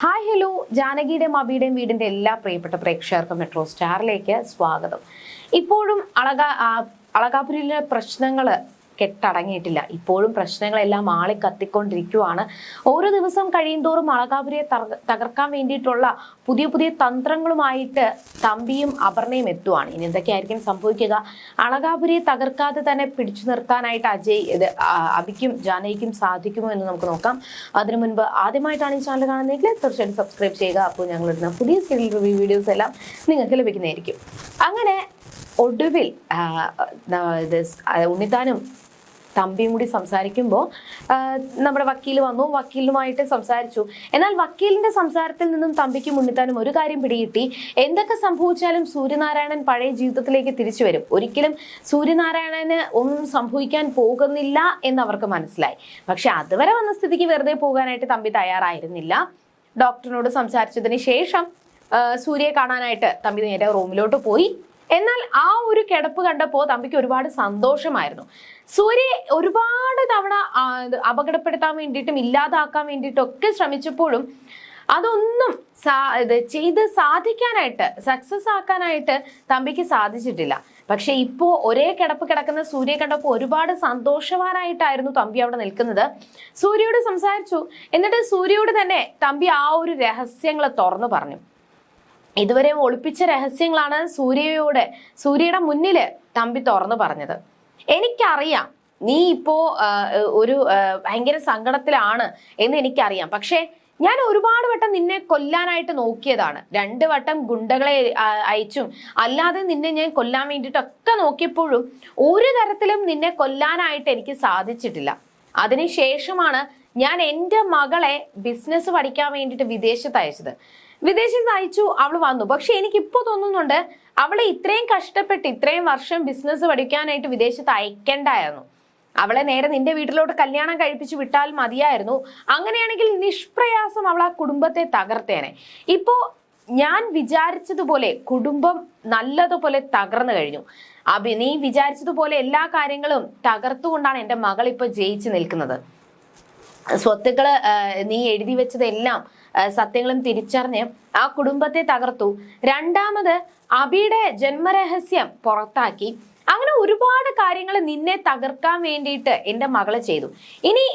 Hi hello ജാനകിയുടെയും അബിയുടെയും വീടിന്റെ എല്ലാ പ്രിയപ്പെട്ട പ്രേക്ഷകർക്കും മെട്രോ സ്റ്റാറിലേക്ക് സ്വാഗതം. ഇപ്പോഴും അളക അളകാപുരിയിലെ പ്രശ്നങ്ങൾ കെട്ടടങ്ങിയിട്ടില്ല. ഇപ്പോഴും പ്രശ്നങ്ങളെല്ലാം ആളെ കത്തിക്കൊണ്ടിരിക്കുവാണ്. ഓരോ ദിവസം കഴിയുന്തോറും അളകാപുരിയെ തക- തകർക്കാൻ വേണ്ടിയിട്ടുള്ള പുതിയ പുതിയ തന്ത്രങ്ങളുമായിട്ട് തമ്പിയും അപർണയും എത്തുവാണ്. ഇനി എന്തൊക്കെയായിരിക്കും സംഭവിക്കുക? അളകാപുരിയെ തകർക്കാതെ തന്നെ പിടിച്ചു നിർത്താനായിട്ട് അജയ് ഇത് അബിക്കും ജാനകിക്കും സാധിക്കുമോ എന്ന് നമുക്ക് നോക്കാം. അതിനു മുൻപ് ആദ്യമായിട്ടാണ് ഈ ചാനൽ കാണുന്നതെങ്കിൽ തീർച്ചയായിട്ടും സബ്സ്ക്രൈബ് ചെയ്യുക. അപ്പോൾ ഞങ്ങൾ ഇടുന്ന പുതിയ സീരിയൽ റിവ്യൂ വീഡിയോസ് എല്ലാം നിങ്ങൾക്ക് ലഭിക്കുന്നതായിരിക്കും. അങ്ങനെ ഒടുവിൽ ഇത് ഉണ്ണിത്താനും തമ്പിയും കൂടി സംസാരിക്കുമ്പോൾ നമ്മുടെ വക്കീൽ വന്നു. വക്കീലുമായിട്ട് സംസാരിച്ചു. എന്നാൽ വക്കീലിന്റെ സംസാരത്തിൽ നിന്നും തമ്പിക്ക് മുന്നിത്താനും ഒരു കാര്യം പിടികിട്ടി. എന്തൊക്കെ സംഭവിച്ചാലും സൂര്യനാരായണൻ പഴയ ജീവിതത്തിലേക്ക് തിരിച്ചു വരും. ഒരിക്കലും സൂര്യനാരായണന് ഒന്നും സംഭവിക്കാൻ പോകുന്നില്ല എന്ന് അവർക്ക് മനസ്സിലായി. പക്ഷെ അതുവരെ വന്ന സ്ഥിതിക്ക് വെറുതെ പോകാനായിട്ട് തമ്പി തയ്യാറായിരുന്നില്ല. ഡോക്ടറിനോട് സംസാരിച്ചതിന് ശേഷം സൂര്യയെ കാണാനായിട്ട് തമ്പി നേരെ റൂമിലോട്ട് പോയി. എന്നാൽ ആ ഒരു കിടപ്പ് കണ്ടപ്പോൾ തമ്പിക്ക് ഒരുപാട് സന്തോഷമായിരുന്നു. സൂര്യ ഒരുപാട് തവണ അപകടപ്പെടുത്താൻ വേണ്ടിയിട്ടും ഇല്ലാതാക്കാൻ വേണ്ടിയിട്ടും ഒക്കെ ശ്രമിച്ചപ്പോഴും അതൊന്നും സാ ചെയ്ത് സാധിക്കാനായിട്ട് സക്സസ് ആക്കാനായിട്ട് തമ്പിക്ക് സാധിച്ചിട്ടില്ല. പക്ഷെ ഇപ്പോൾ ഒരേ കിടപ്പ് കിടക്കുന്ന സൂര്യ കണ്ടപ്പോൾ ഒരുപാട് സന്തോഷവാനായിട്ടായിരുന്നു തമ്പി അവിടെ നിൽക്കുന്നത്. സൂര്യയോട് സംസാരിച്ചു. എന്നിട്ട് സൂര്യയോട് തന്നെ തമ്പി ആ ഒരു രഹസ്യങ്ങളെ തുറന്നു പറഞ്ഞു. ഇതുവരെ ഒളിപ്പിച്ച രഹസ്യങ്ങളാണ് സൂര്യയോട് സൂര്യയുടെ മുന്നിൽ തമ്പി തുറന്നു പറഞ്ഞത്. എനിക്കറിയാം നീ ഇപ്പോ ഒരു ഭയങ്കര സങ്കടത്തിലാണ് എന്ന് എനിക്കറിയാം. പക്ഷേ ഞാൻ ഒരുപാട് വട്ടം നിന്നെ കൊല്ലാനായിട്ട് നോക്കിയതാണ്. രണ്ട് വട്ടം ഗുണ്ടകളെ അയച്ചും. അല്ലാതെ നിന്നെ ഞാൻ കൊല്ലാൻ വേണ്ടിയിട്ടൊക്കെ നോക്കിയപ്പോഴും ഒരു തരത്തിലും നിന്നെ കൊല്ലാനായിട്ട് എനിക്ക് സാധിച്ചിട്ടില്ല. അതിനുശേഷമാണ് ഞാൻ എന്റെ മകളെ ബിസിനസ് പഠിക്കാൻ വേണ്ടിയിട്ട് വിദേശത്ത് അയച്ചത്. വിദേശത്ത് അയച്ചു അവൾ വന്നു. പക്ഷെ എനിക്ക് ഇപ്പൊ തോന്നുന്നുണ്ട് അവളെ ഇത്രയും കഷ്ടപ്പെട്ട് ഇത്രയും വർഷം ബിസിനസ് പഠിക്കാനായിട്ട് വിദേശത്ത് അയക്കണ്ടായിരുന്നു. അവളെ നേരെ നിന്റെ വീട്ടിലോട്ട് കല്യാണം കഴിപ്പിച്ച് വിട്ടാൽ മതിയായിരുന്നു. അങ്ങനെയാണെങ്കിൽ നിഷ്പ്രയാസം അവൾ ആ കുടുംബത്തെ തകർത്തേനെ. ഇപ്പോ ഞാൻ വിചാരിച്ചതുപോലെ കുടുംബം നല്ലതുപോലെ തകർന്നു കഴിഞ്ഞു. അഭി നീ വിചാരിച്ചതുപോലെ എല്ലാ കാര്യങ്ങളും തകർത്തുകൊണ്ടാണ് എന്റെ മകൾ ഇപ്പൊ ജയിച്ചു നിൽക്കുന്നത്. സ്വത്തുക്കൾ നീ എഴുതി വെച്ചതെല്ലാം സത്യങ്ങളും തിരിച്ചറിഞ്ഞ് ആ കുടുംബത്തെ തകർത്തു. രണ്ടാമത് അബിയുടെ ജന്മരഹസ്യം പുറത്താക്കി. അങ്ങനെ ഒരുപാട് കാര്യങ്ങൾ നിന്നെ തകർക്കാൻ വേണ്ടിയിട്ട് എന്റെ മകൾ ചെയ്തു. ഇനി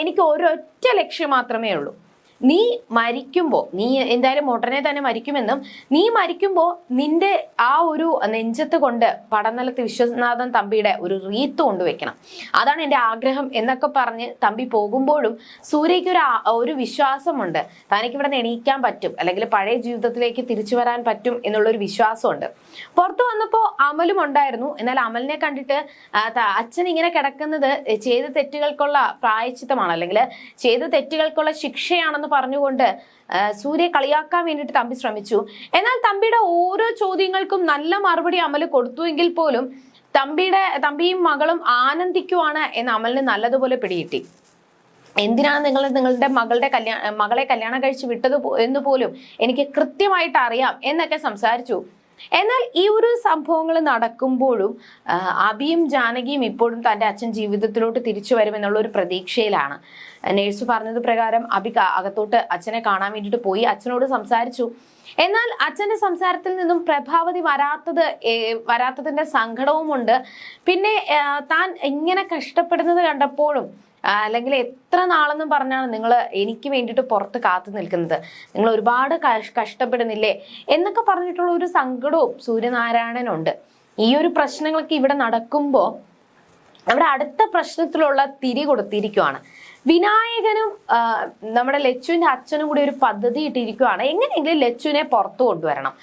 എനിക്ക് ഒരൊറ്റ ലക്ഷ്യം മാത്രമേ ഉള്ളൂ. നീ മരിക്കുമ്പോൾ നീ എന്തായാലും ഉടനെ തന്നെ മരിക്കുമെന്നും നീ മരിക്കുമ്പോൾ നിന്റെ ആ ഒരു നെഞ്ചത്ത് കൊണ്ട് പടനിലത്ത് വിശ്വനാഥൻ തമ്പിയുടെ ഒരു റീത്ത് കൊണ്ടുവെക്കണം. അതാണ് എന്റെ ആഗ്രഹം എന്നൊക്കെ പറഞ്ഞ് തമ്പി പോകുമ്പോഴും സൂര്യയ്ക്ക് ഒരു ഒരു വിശ്വാസമുണ്ട്. തനിക്ക് ഇവിടെ എണീക്കാൻ പറ്റും അല്ലെങ്കിൽ പഴയ ജീവിതത്തിലേക്ക് തിരിച്ചു വരാൻ പറ്റും എന്നുള്ളൊരു വിശ്വാസമുണ്ട്. പുറത്തു വന്നപ്പോൾ അമലും ഉണ്ടായിരുന്നു. എന്നാൽ അമലിനെ കണ്ടിട്ട് അച്ഛൻ ഇങ്ങനെ കിടക്കുന്നത് ചെയ്ത തെറ്റുകൾക്കുള്ള പ്രായച്ചിത്തമാണ് അല്ലെങ്കിൽ ചെയ്ത തെറ്റുകൾക്കുള്ള ശിക്ഷയാണെന്ന് പറഞ്ഞുകൊണ്ട് സൂര്യ കളിയാക്കാൻ വേണ്ടിയിട്ട് തമ്പി ശ്രമിച്ചു. എന്നാൽ തമ്പിയുടെ ഓരോ ചോദ്യങ്ങൾക്കും നല്ല മറുപടി അമൽ കൊടുത്തുവെങ്കിൽ പോലും തമ്പിയുടെ തമ്പിയും മകളും ആനന്ദിക്കുവാണ് എന്ന് അമലിന് നല്ലതുപോലെ പിടികിട്ടി. എന്തിനാണ് നിങ്ങൾ നിങ്ങളുടെ മകളുടെ കല്യാണ മകളെ കല്യാണം കഴിച്ച് വിട്ടത് എന്ന് പോലും എനിക്ക് കൃത്യമായിട്ട് അറിയാം എന്നൊക്കെ സംസാരിച്ചു. എന്നാൽ ഈ ഒരു സംഭവങ്ങൾ നടക്കുമ്പോഴും അബിയും ജാനകിയും ഇപ്പോഴും തന്റെ അച്ഛൻ ജീവിതത്തിലോട്ട് തിരിച്ചു വരുമെന്നുള്ള ഒരു പ്രതീക്ഷയിലാണ്. നേഴ്സ് പറഞ്ഞത് പ്രകാരം അബി അകത്തോട്ട് അച്ഛനെ കാണാൻ വേണ്ടിയിട്ട് പോയി അച്ഛനോട് സംസാരിച്ചു. എന്നാൽ അച്ഛന്റെ സംസാരത്തിൽ നിന്നും പ്രഭാവതി വരാത്തത് വരാത്തതിന്റെ സങ്കടവുമുണ്ട്. പിന്നെ താൻ ഇങ്ങനെ കഷ്ടപ്പെടുന്നത് കണ്ടപ്പോഴും അല്ലെങ്കിൽ എത്ര നാളെന്നും പറഞ്ഞാണ് നിങ്ങൾ എനിക്ക് വേണ്ടിയിട്ട് പുറത്ത് കാത്തു നിൽക്കുന്നത്. നിങ്ങൾ ഒരുപാട് കഷ്- കഷ്ടപ്പെടുന്നില്ലേ? എന്നൊക്കെ പറഞ്ഞിട്ടുള്ള ഒരു സങ്കടവും സൂര്യനാരായണനുണ്ട്. ഈ ഒരു പ്രശ്നങ്ങളൊക്കെ ഇവിടെ നടക്കുമ്പോൾ നമ്മുടെ അടുത്ത പ്രശ്നത്തിലുള്ള തിരി കൊടുത്തിരിക്കുവാണ്. വിനായകനും നമ്മുടെ ലച്ചുവിന്റെ അച്ഛനും കൂടി ഒരു പദ്ധതി ഇട്ടിരിക്കുകയാണ് എങ്ങനെയെങ്കിലും ലച്ചുവിനെ പുറത്തു കൊണ്ടുവരണം.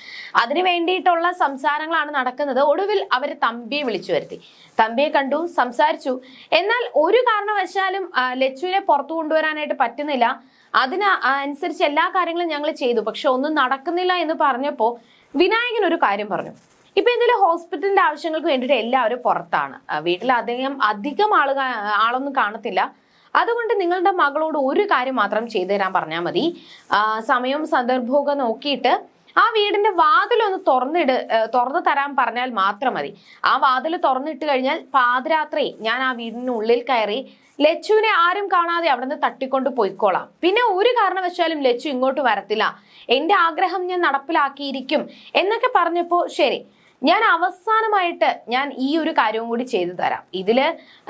അതിനു വേണ്ടിയിട്ടുള്ള സംസാരങ്ങളാണ് നടക്കുന്നത്. ഒടുവിൽ അവർ തമ്പിയെ വിളിച്ചു വരുത്തി. തമ്പിയെ കണ്ടു സംസാരിച്ചു. എന്നാൽ ഒരു കാരണവശാലും ലച്ചുവിനെ പുറത്തു കൊണ്ടുവരാനായിട്ട് പറ്റുന്നില്ല. അതിന് അനുസരിച്ച് എല്ലാ കാര്യങ്ങളും ഞങ്ങൾ ചെയ്തു. പക്ഷെ ഒന്നും നടക്കുന്നില്ല എന്ന് പറഞ്ഞപ്പോൾ വിനായകൻ ഒരു കാര്യം പറഞ്ഞു. ഇപ്പൊ എന്തെങ്കിലും ഹോസ്പിറ്റലിന്റെ ആവശ്യങ്ങൾക്ക് വേണ്ടിയിട്ട് എല്ലാവരും പുറത്താണ്? വീട്ടിൽ അദ്ദേഹം അധികം ആളുക ആളൊന്നും കാണത്തില്ല. അതുകൊണ്ട് നിങ്ങളുടെ മകളോട് ഒരു കാര്യം മാത്രം ചെയ്തു തരാൻ പറഞ്ഞാൽ മതി. സമയവും സന്ദർഭവും നോക്കിയിട്ട് ആ വീടിന്റെ വാതിലൊന്ന് തുറന്നിട് തുറന്നു തരാൻ പറഞ്ഞാൽ മാത്രം മതി. ആ വാതിൽ തുറന്നിട്ട് കഴിഞ്ഞാൽ പാതിരാത്രി ഞാൻ ആ വീടിനുള്ളിൽ കയറി ലച്ചുവിനെ ആരും കാണാതെ അവിടെ നിന്ന് തട്ടിക്കൊണ്ട് പോയിക്കോളാം. പിന്നെ ഒരു കാരണവശാലും ലച്ചു ഇങ്ങോട്ട് വരത്തില്ല. എന്റെ ആഗ്രഹം ഞാൻ നടപ്പിലാക്കിയിരിക്കും എന്നൊക്കെ പറഞ്ഞപ്പോ ശരി ഞാൻ അവസാനമായിട്ട് ഞാൻ ഈ ഒരു കാര്യവും കൂടി ചെയ്തു തരാം. ഇതിൽ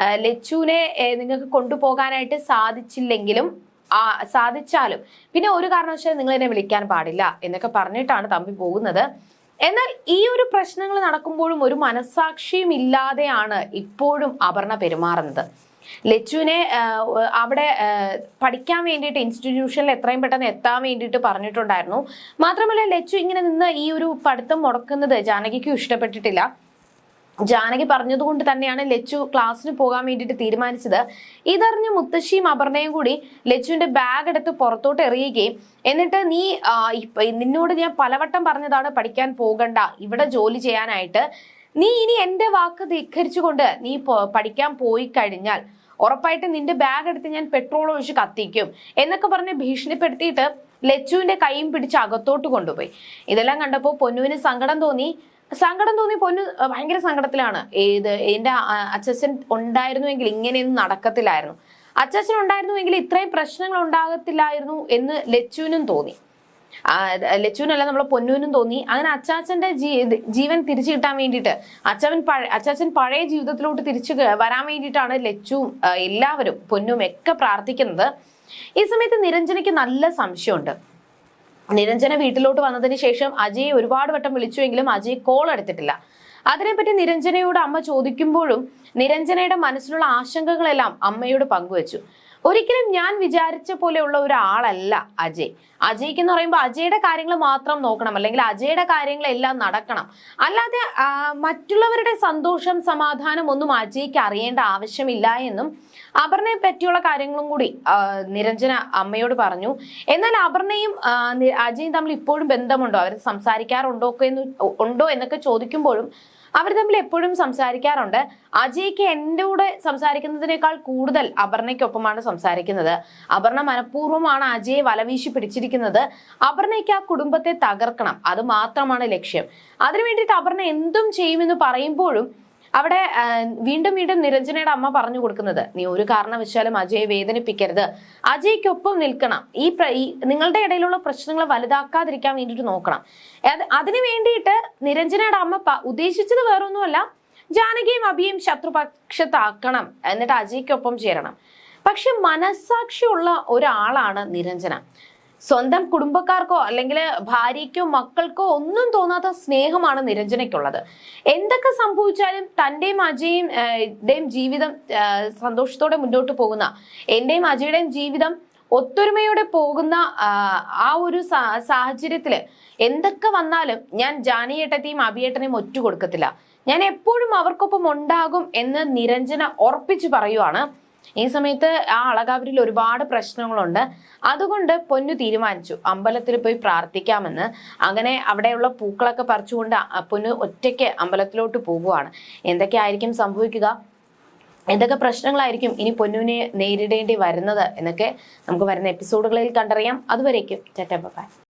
ആ, ലച്ചുവിനെ നിങ്ങൾക്ക് കൊണ്ടുപോകാനായിട്ട് സാധിച്ചില്ലെങ്കിലും ആ സാധിച്ചാലും പിന്നെ ഒരു കാരണവശാലും നിങ്ങൾ എന്നെ വിളിക്കാൻ പാടില്ല എന്നൊക്കെ പറഞ്ഞിട്ടാണ് തമ്പി പോകുന്നത്. എന്നാൽ ഈ ഒരു പ്രശ്നങ്ങൾ നടക്കുമ്പോഴും ഒരു മനസാക്ഷിയും ഇല്ലാതെയാണ് ഇപ്പോഴും അപർണ പെരുമാറുന്നത്. ലച്ചുവിനെ അവിടെ പഠിക്കാൻ വേണ്ടിയിട്ട് ഇൻസ്റ്റിറ്റ്യൂഷനിൽ എത്രയും പെട്ടെന്ന് എത്താൻ വേണ്ടിയിട്ട് പറഞ്ഞിട്ടുണ്ടായിരുന്നു. മാത്രമല്ല ലച്ചു ഇങ്ങനെ നിന്ന് ഈ ഒരു പഠിത്തം മുടക്കുന്നത് ജാനകിക്കും ഇഷ്ടപ്പെട്ടിട്ടില്ല. ജാനകി പറഞ്ഞതുകൊണ്ട് തന്നെയാണ് ലച്ചു ക്ലാസ്സിന് പോകാൻ വേണ്ടിയിട്ട് തീരുമാനിച്ചത്. ഇതറിഞ്ഞ് മുത്തശ്ശിയും അപർണയും കൂടി ലച്ചുവിന്റെ ബാഗ് എടുത്ത് പുറത്തോട്ട് എറിയുകയും എന്നിട്ട് നീ നിന്നോട് ഞാൻ പലവട്ടം പറഞ്ഞതാണ് പഠിക്കാൻ പോകണ്ട ഇവിടെ ജോലി ചെയ്യാനായിട്ട്. നീ ഇനി എന്റെ വാക്ക് ധിഖരിച്ചുകൊണ്ട് നീ പഠിക്കാൻ പോയി കഴിഞ്ഞാൽ ഉറപ്പായിട്ട് നിന്റെ ബാഗ് എടുത്ത് ഞാൻ പെട്രോൾ ഒഴിച്ച് കത്തിക്കും എന്നൊക്കെ പറഞ്ഞ് ഭീഷണിപ്പെടുത്തിയിട്ട് ലച്ചുവിന്റെ കൈയും പിടിച്ച് അകത്തോട്ട് കൊണ്ടുപോയി. ഇതെല്ലാം കണ്ടപ്പോൾ പൊന്നുവിന് സങ്കടം തോന്നി. സങ്കടം തോന്നി പൊന്നു ഭയങ്കര സങ്കടത്തിലാണ്. ഏത് എന്റെ അച്ഛൻ ഉണ്ടായിരുന്നുവെങ്കിൽ ഇങ്ങനെയൊന്നും നടക്കത്തില്ലായിരുന്നു. അച്ഛൻ ഉണ്ടായിരുന്നുവെങ്കിൽ ഇത്രയും പ്രശ്നങ്ങൾ ഉണ്ടാകത്തില്ലായിരുന്നു എന്ന് ലച്ചുവിനും തോന്നി. ലച്ചുവിനല്ല നമ്മളെ പൊന്നുവിനും തോന്നി. അങ്ങനെ അച്ചാച്ചന്റെ ജീവൻ തിരിച്ചു കിട്ടാൻ വേണ്ടിയിട്ട് അച്ചാവൻ അച്ചാച്ചൻ പഴയ ജീവിതത്തിലോട്ട് തിരിച്ചു വരാൻ വേണ്ടിയിട്ടാണ് ലച്ചുവും എല്ലാവരും പൊന്നും ഒക്കെ പ്രാർത്ഥിക്കുന്നത്. ഈ സമയത്ത് നിരഞ്ജനയ്ക്ക് നല്ല സംശയമുണ്ട്. നിരഞ്ജന വീട്ടിലോട്ട് വന്നതിന് ശേഷം അജയ് ഒരുപാട് വട്ടം വിളിച്ചുവെങ്കിലും അജയ് കോൾ എടുത്തിട്ടില്ല. അതിനെപ്പറ്റി നിരഞ്ജനയോട് അമ്മ ചോദിക്കുമ്പോഴും നിരഞ്ജനയുടെ മനസ്സിലുള്ള ആശങ്കകളെല്ലാം അമ്മയോട് പങ്കുവച്ചു. ഒരിക്കലും ഞാൻ വിചാരിച്ച പോലെയുള്ള ഒരാളല്ല അജയ്. അജയ്ക്ക് എന്ന് പറയുമ്പോൾ അജയുടെ കാര്യങ്ങൾ മാത്രം നോക്കണം. അല്ലെങ്കിൽ അജയുടെ കാര്യങ്ങളെല്ലാം നടക്കണം. അല്ലാതെ മറ്റുള്ളവരുടെ സന്തോഷം സമാധാനം ഒന്നും അജയ്ക്ക് അറിയേണ്ട ആവശ്യമില്ല എന്നും അപർണയെ പറ്റിയുള്ള കാര്യങ്ങളും കൂടി നിരഞ്ജന അമ്മയോട് പറഞ്ഞു. എന്നാൽ അപർണയും അജയും തമ്മിൽ ഇപ്പോഴും ബന്ധമുണ്ടോ? അവർ സംസാരിക്കാറുണ്ടോ ഒക്കെ ഉണ്ടോ എന്നൊക്കെ ചോദിക്കുമ്പോഴും അവർ തമ്മിൽ എപ്പോഴും സംസാരിക്കാറുണ്ട്. അജയ്ക്ക് എന്റെ കൂടെ സംസാരിക്കുന്നതിനേക്കാൾ കൂടുതൽ അപർണയ്ക്കൊപ്പമാണ് സംസാരിക്കുന്നത്. അപർണ മനഃപൂർവമാണ് അജയെ വലവീശി പിടിച്ചിരിക്കുന്നത്. അപർണയ്ക്ക് ആ കുടുംബത്തെ തകർക്കണം അത് മാത്രമാണ് ലക്ഷ്യം. അതിനു വേണ്ടിയിട്ട് അപർണ എന്തും ചെയ്യുമെന്ന് പറയുമ്പോഴും അവിടെ വീണ്ടും വീണ്ടും നിരഞ്ജനയുടെ അമ്മ പറഞ്ഞു കൊടുക്കുന്നത് നീ ഒരു കാരണവശാലും അജയെ വേദനിപ്പിക്കരുത്. അജയ്ക്കൊപ്പം നിൽക്കണം. ഈ നിങ്ങളുടെ ഇടയിലുള്ള പ്രശ്നങ്ങൾ വലുതാക്കാതിരിക്കാൻ വേണ്ടിയിട്ട് നോക്കണം. അത് അതിനു വേണ്ടിയിട്ട് നിരഞ്ജനയുടെ അമ്മ ഉദ്ദേശിച്ചത് വേറൊന്നുമല്ല ജാനകിയും അഭിയും ശത്രുപക്ഷത്താക്കണം. എന്നിട്ട് അജയ്ക്കൊപ്പം ചേരണം. പക്ഷെ മനസ്സാക്ഷിയുള്ള ഒരാളാണ് നിരഞ്ജന. സ്വന്തം കുടുംബക്കാർക്കോ അല്ലെങ്കിൽ ഭാര്യയ്ക്കോ മക്കൾക്കോ ഒന്നും തോന്നാത്ത സ്നേഹമാണ് നിരഞ്ജനയ്ക്കുള്ളത്. എന്തൊക്കെ സംഭവിച്ചാലും തന്റെയും അജയും ഇതേയും ജീവിതം സന്തോഷത്തോടെ മുന്നോട്ട് പോകുന്ന എന്റെയും അജയുടെയും ജീവിതം ഒത്തൊരുമയോടെ പോകുന്ന ആ, ഒരു സാഹചര്യത്തിൽ എന്തൊക്കെ വന്നാലും ഞാൻ ജാനിയേട്ടത്തെയും അഭിയേട്ടനെയും ഒറ്റ കൊടുക്കത്തില്ല. ഞാൻ എപ്പോഴും അവർക്കൊപ്പം ഉണ്ടാകും എന്ന് നിരഞ്ജന ഉറപ്പിച്ചു പറയുവാണ്. ഈ സമയത്ത് ആ അളകാപുരിൽ ഒരുപാട് പ്രശ്നങ്ങളുണ്ട്. അതുകൊണ്ട് പൊന്നു തീരുമാനിച്ചു. അമ്പലത്തിൽ പോയി പ്രാർത്ഥിക്കാമെന്ന്. അങ്ങനെ അവിടെയുള്ള പൂക്കളൊക്കെ പറിച്ചുകൊണ്ട് പൊന്നു ഒറ്റയ്ക്ക് അമ്പലത്തിലോട്ട് പോകുവാണ് എന്തൊക്കെയായിരിക്കും സംഭവിക്കുക? എന്തൊക്കെ പ്രശ്നങ്ങളായിരിക്കും ഇനി പൊന്നുവിനെ നേരിടേണ്ടി വരുന്നത് എന്നൊക്കെ നമുക്ക് വരുന്ന എപ്പിസോഡുകളിൽ കണ്ടറിയാം. അതുവരേക്കും. ചേട്ടപ്പ